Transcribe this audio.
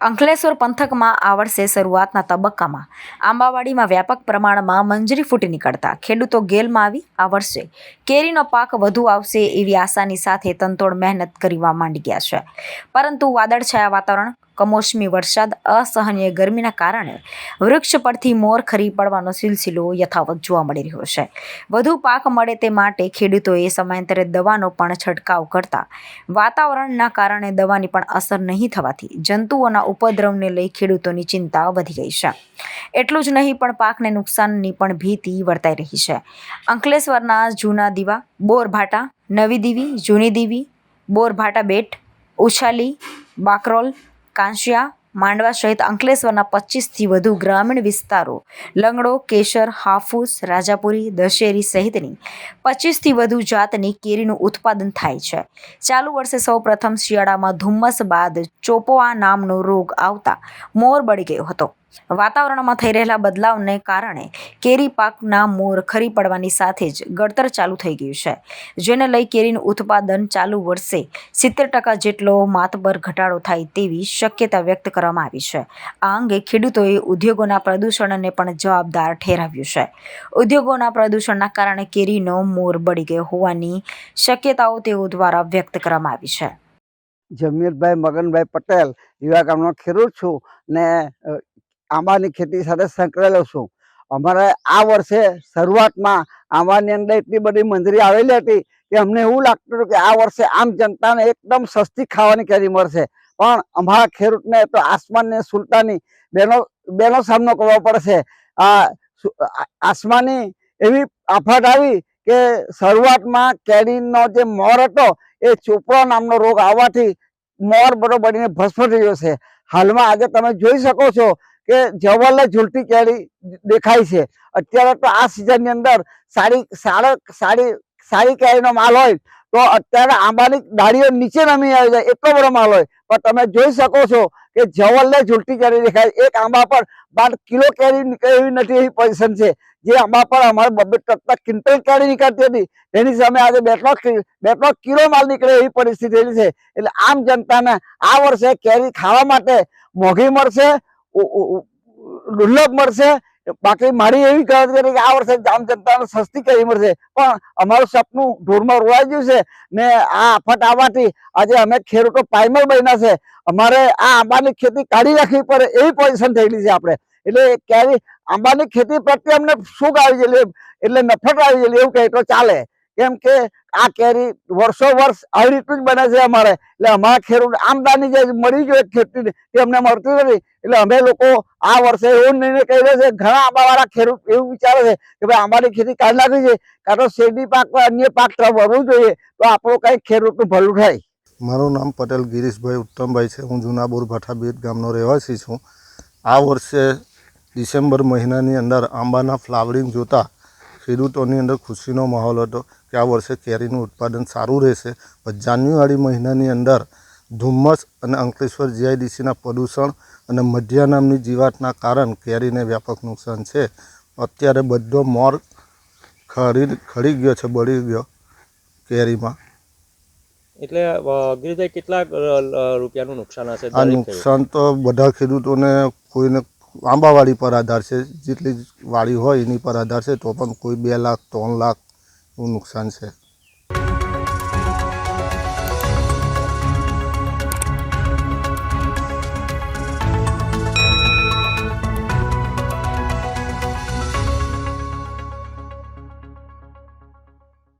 અંકલેશ્વર પંથકમાં આ વર્ષે શરૂઆતના તબક્કામાં. આંબાવાડીમાં વ્યાપક પ્રમાણમાં મંજરી ફૂટી નીકળતા ખેડૂતો ગેલમાં આવી આ વર્ષે. કેરીનો પાક વધુ આવશે એવી આશાની સાથે તનતોડ મહેનત કરવા માંડી ગયા છે. પરંતુ વાદળછાયા વાતાવરણ કમોસમી વરસાદ, અસહનીય ગરમીના કારણે વૃક્ષ પરથી મોર ખરી પડવાનો સિલસિલો યથાવત જોવા મળી રહ્યો છે. વધુ પાક મળે તે માટે ખેડૂતોએ સમયાંતરે દવાનો પણ છંટકાવ કરતા વાતાવરણના કારણે દવાની પણ અસર નહીં થવાથી જંતુઓના ઉપદ્રવને લઈ ખેડૂતોની ચિંતા વધી ગઈ છે. એટલું જ નહીં, પણ પાકને નુકસાનની પણ ભીતિ વર્તાઈ રહી છે. અંકલેશ્વરના જૂના દીવા, બોરભાટા, નવી દીવી, જૂની દીવી, બોરભાટા બેટ, ઉછાલી, બાકરોલ કાંસિયા માંડવા સહિત અંકલેશ્વરના પચીસથી વધુ ગ્રામીણ વિસ્તારો, લંગડો, કેશર, હાફૂસ, રાજાપુરી, દશેરી સહિતની પચીસથી વધુ જાતની કેરીનું ઉત્પાદન થાય છે. ચાલુ વર્ષે સૌ પ્રથમ શિયાળામાં ધુમ્મસ બાદ ચોપવા નામનો રોગ આવતા મોર બળી ગયો હતો. વાતાવરણમાં થઈ રહેલા બદલાવને કારણે કેરી પાકના મોર ખરી પડવાની સાથે જ ગળતર ચાલુ થઈ ગયું છે. જેને લઈ કેરીનું ઉત્પાદન ચાલુ વર્ષે સિત્તેર ટકા જેટલો માતબર ઘટાડો થાય તેવી શક્યતા વ્યક્ત કરવામાં આવી છે. આ અંગે ખેડૂતોએ ઉદ્યોગોના પ્રદૂષણને પણ જવાબદાર ઠેરાવ્યું છે. ઉદ્યોગોના પ્રદૂષણના કારણે કેરીનો મોર બળી ગયો હોવાની શક્યતાઓ તેઓ દ્વારા વ્યક્ત કરવામાં આવી છે. જમીરભાઈ, મગનભાઈ પટેલ, યુવા ગામનો ખેડૂત છું ને આંબાની ખેતી સાથે સંકળાયેલો છું. અમારે આ વર્ષે શરૂઆતમાં આંબાની અંદર એટલી બધી મંજરી આવેલી હતી કે અમને એવું લાગતું હતું કે આ વર્ષે આમ જનતાને એકદમ સસ્તી ખાવાની કેરી મળશે. પણ અમારા ખેડૂતને તો આસમાનની સુલતાની બેનો બેનો સામનો કરવો પડશે. આ આસમાની એવી આફત આવી કે શરૂઆતમાં કેરીનો જે મોર હતો એ ચોપડો નામનો રોગ આવવાથી મોર બધો બનીને ભસ્મ થઈ ગયો છે. હાલમાં આજે તમે જોઈ શકો છો કે જવલ્લે ઝુલટી કેરી દેખાય છે. અત્યારે તો આ સિઝનની અંદર સારી, સારો, સારી સારી કેરીનો માલ હોય તો અત્યારે આંબાની ડાળીઓ નીચે નમી આવી જાય એટલો બધો માલ હોય. પણ તમે જોઈ શકો છો કે જવલ્લે ઝૂલટી કેરી દેખાય. એક આંબા પર બાર કિલો કેરી એવી નથી એવી પોઝિશન છે. જે આંબા પર અમારે બબે કરતા ક્વિન્ટલ કેરી નીકળતી હતી. તેની સામે આજે બે ત્રણ કિલો માલ નીકળે એવી પરિસ્થિતિ છે. એટલે આમ જનતાને આ વર્ષે કેરી ખાવા માટે મોંઘી મળશે દુર્લભ મળશે. બાકી મારી એવી ગણતરી કરી કે આ વર્ષે આમ જનતાને સસ્તી કરી મળશે. પણ અમારું સપનું ઢોરમાં રોવાઈ ગયું છે ને આ આફત આવવાથી આજે અમે ખેડૂતો પાયમલ બન્યા છે. અમારે આ આંબાની ખેતી કાઢી રાખવી પડે એવી પોઝિશન થયેલી છે આપણે. એટલે ક્યારે આંબાની ખેતી પ્રત્યે અમને સુખ આવી ગયેલી એટલે નફરત આવી ગયેલી એવું કહે તો ચાલે. કેમ કે આ કેરી વર્ષો વર્ષ આવી રીતનું જ બને છે અમારે. એટલે અમારા ખેડૂત આમદાની જે મળી ગયો ખેતી અમને મળતી નથી. એટલે અમે લોકો આ વર્ષે એવો નિર્ણય કહી રહ્યો છે, ઘણા આંબાવાળા ખેડૂત એવું વિચારે છે કે ભાઈ આંબાની ખેતી કાઢી નાખી છે કાં તો શેરડી પાક અન્ય પાક તરફ વળવું જોઈએ, તો આપણું કંઈક ખેડૂતનું ભલું થાય. મારું નામ પટેલ ગિરીશભાઈ ઉત્તમભાઈ છે. હું જૂનાબોર ભાઠાબીટ ગામનો રહેવાસી છું. આ વર્ષે ડિસેમ્બર મહિનાની અંદર આંબાના ફ્લાવરિંગ જોતા ખેડૂતોની અંદર ખુશીનો માહોલ હતો કે આ વર્ષે કેરીનું ઉત્પાદન સારું રહેશે. પણ જાન્યુઆરી મહિનાની અંદર ધુમ્મસ અને અંકલેશ્વર જીઆઈડીસીના પ્રદૂષણ અને મધ્યા નામની જીવાતના કારણ કેરીને વ્યાપક નુકસાન છે. અત્યારે બધો મોર ખરી ખરી ગયો છે બળી ગયો કેરીમાં. એટલે કેટલા રૂપિયાનું નુકસાન હશે આ નુકસાન તો બધા ખેડૂતોને કોઈને આંબાવાડી પર આધાર છે. જેટલી વાડી હોય એની પર આધાર છે, તો પણ કોઈ બે લાખ, ત્રણ લાખ નુકસાન છે.